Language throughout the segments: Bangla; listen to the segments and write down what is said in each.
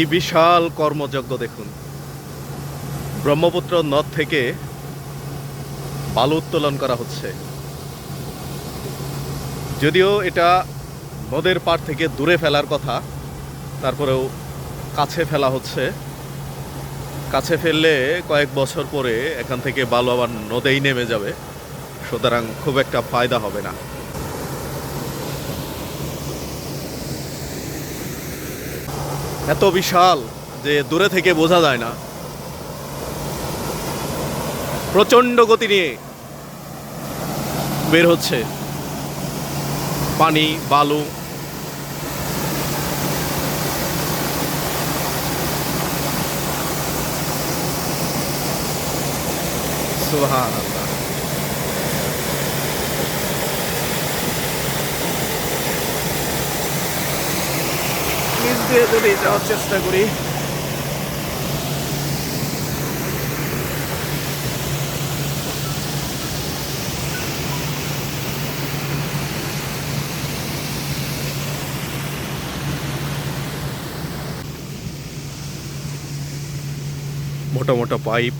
কি বিশাল কর্মযজ্ঞ দেখুন। ব্রহ্মপুত্র নদ থেকে বালু উত্তোলন করা হচ্ছে। যদিও এটা নদের পাড় থেকে দূরে ফেলার কথা, তারপরেও কাছে ফেলা হচ্ছে। কাছে ফেললে কয়েক বছর পরে এখান থেকে বালু আবার নদেই নেমে যাবে, সুতরাং খুব একটা ফায়দা হবে না। এত বিশাল যে দূরে থেকে বোঝা যায় না। প্রচণ্ড গতি নিয়ে বের হচ্ছে। পানি, বালু। সুবহানাল্লাহ। দিয়ে যদি যাওয়ার চেষ্টা করি মোটা মোটা পাইপ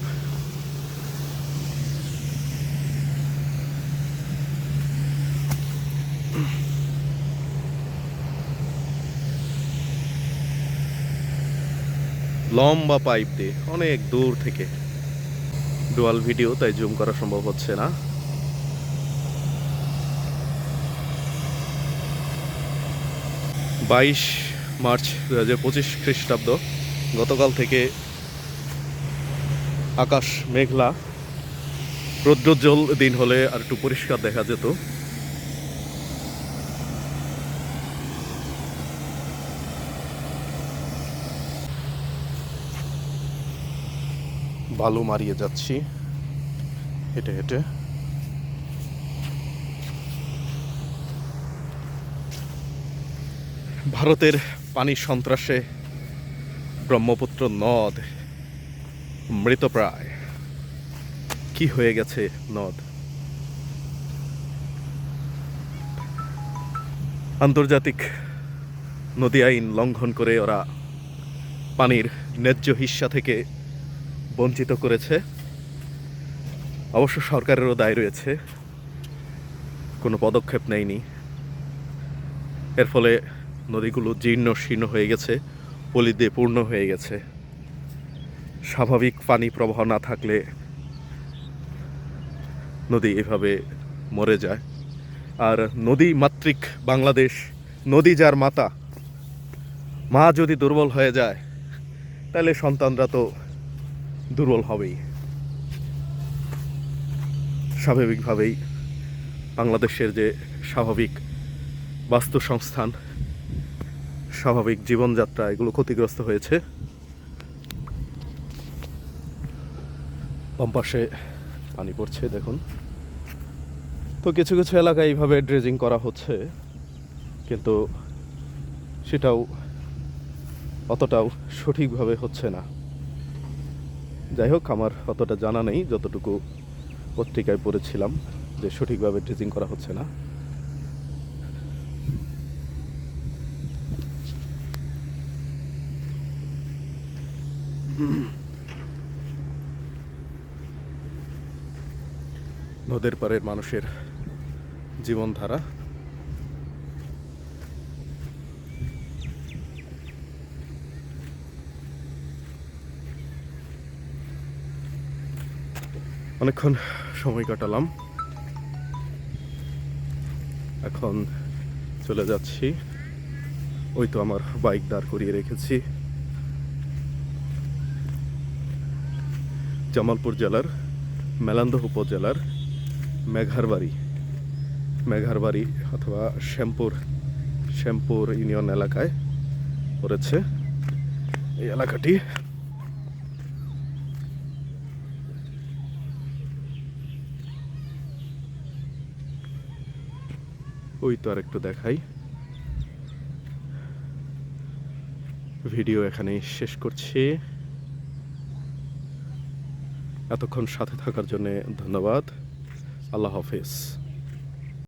লম্বা পাইপ দিয়ে অনেক দূর থেকে। ডুয়াল ভিডিও তাই জুম করা সম্ভব হচ্ছে না। বাইশ মার্চ দু হাজার পঁচিশ খ্রিস্টাব্দ, গতকাল থেকে আকাশ মেঘলা। রৌদ্রোজ্জ্বল দিন হলে আর একটু পরিষ্কার দেখা যেত। বালু মারিয়ে যাচ্ছি। হেঁটে হেঁটে। ভারতের পানি সন্ত্রাসে ব্রহ্মপুত্র নদ মৃতপ্রায় কি হয়ে গেছে নদ? আন্তর্জাতিক নদী আইন লঙ্ঘন করে ওরা পানির ন্যায্য হিস্সা থেকে বঞ্চিত করেছে। অবশ্য সরকারেরও দায় রয়েছে। কোনো পদক্ষেপ নেয়নি। এর ফলে নদীগুলো জীর্ণ শীর্ণ হয়ে গেছে, পলি দিয়ে পূর্ণ হয়ে গেছে। স্বাভাবিক পানি প্রবাহ না থাকলে নদী এভাবে মরে যায়। আর নদী মাতৃক বাংলাদেশ, নদী যার মাতা, মা যদি দুর্বল হয়ে যায়, তাহলে সন্তানরা তো দুর্বল হবেই। স্বাভাবিকভাবেই বাংলাদেশের যে স্বাভাবিক বাস্তুসংস্থান, স্বাভাবিক জীবনযাত্রা, এগুলো ক্ষতিগ্রস্ত হয়েছে। বাম পাশে পানি পড়ছে, দেখুন। তো কিছু কিছু এলাকায় এইভাবে ড্রেজিং করা হচ্ছে, কিন্তু সেটাও অতটাও সঠিকভাবে হচ্ছে না। যাই হোক, আমার অতটা জানা নেই, যতটুকু পত্রিকায় পড়েছিলাম যে সঠিকভাবে ড্রেজিং করা হচ্ছে না। নদের পাড়ের মানুষের জীবনধারা অনেকক্ষণ সময় কাটালাম। এখন চলে যাচ্ছি। ওই তো আমার বাইক দাঁড় করিয়ে রেখেছি। জামালপুর জেলার, মেলান্দহ উপজেলার মেঘারবাড়ি। মেঘারবাড়ি অথবা শ্যামপুর শ্যামপুর ইউনিয়ন এলাকায় পড়েছে এই এলাকাটি। ওই তো আর একটু দেখাই। ভিডিও এখানে শেষ করছি। এতক্ষণ সাথে থাকার জন্য ধন্যবাদ। আল্লাহ হাফিজ।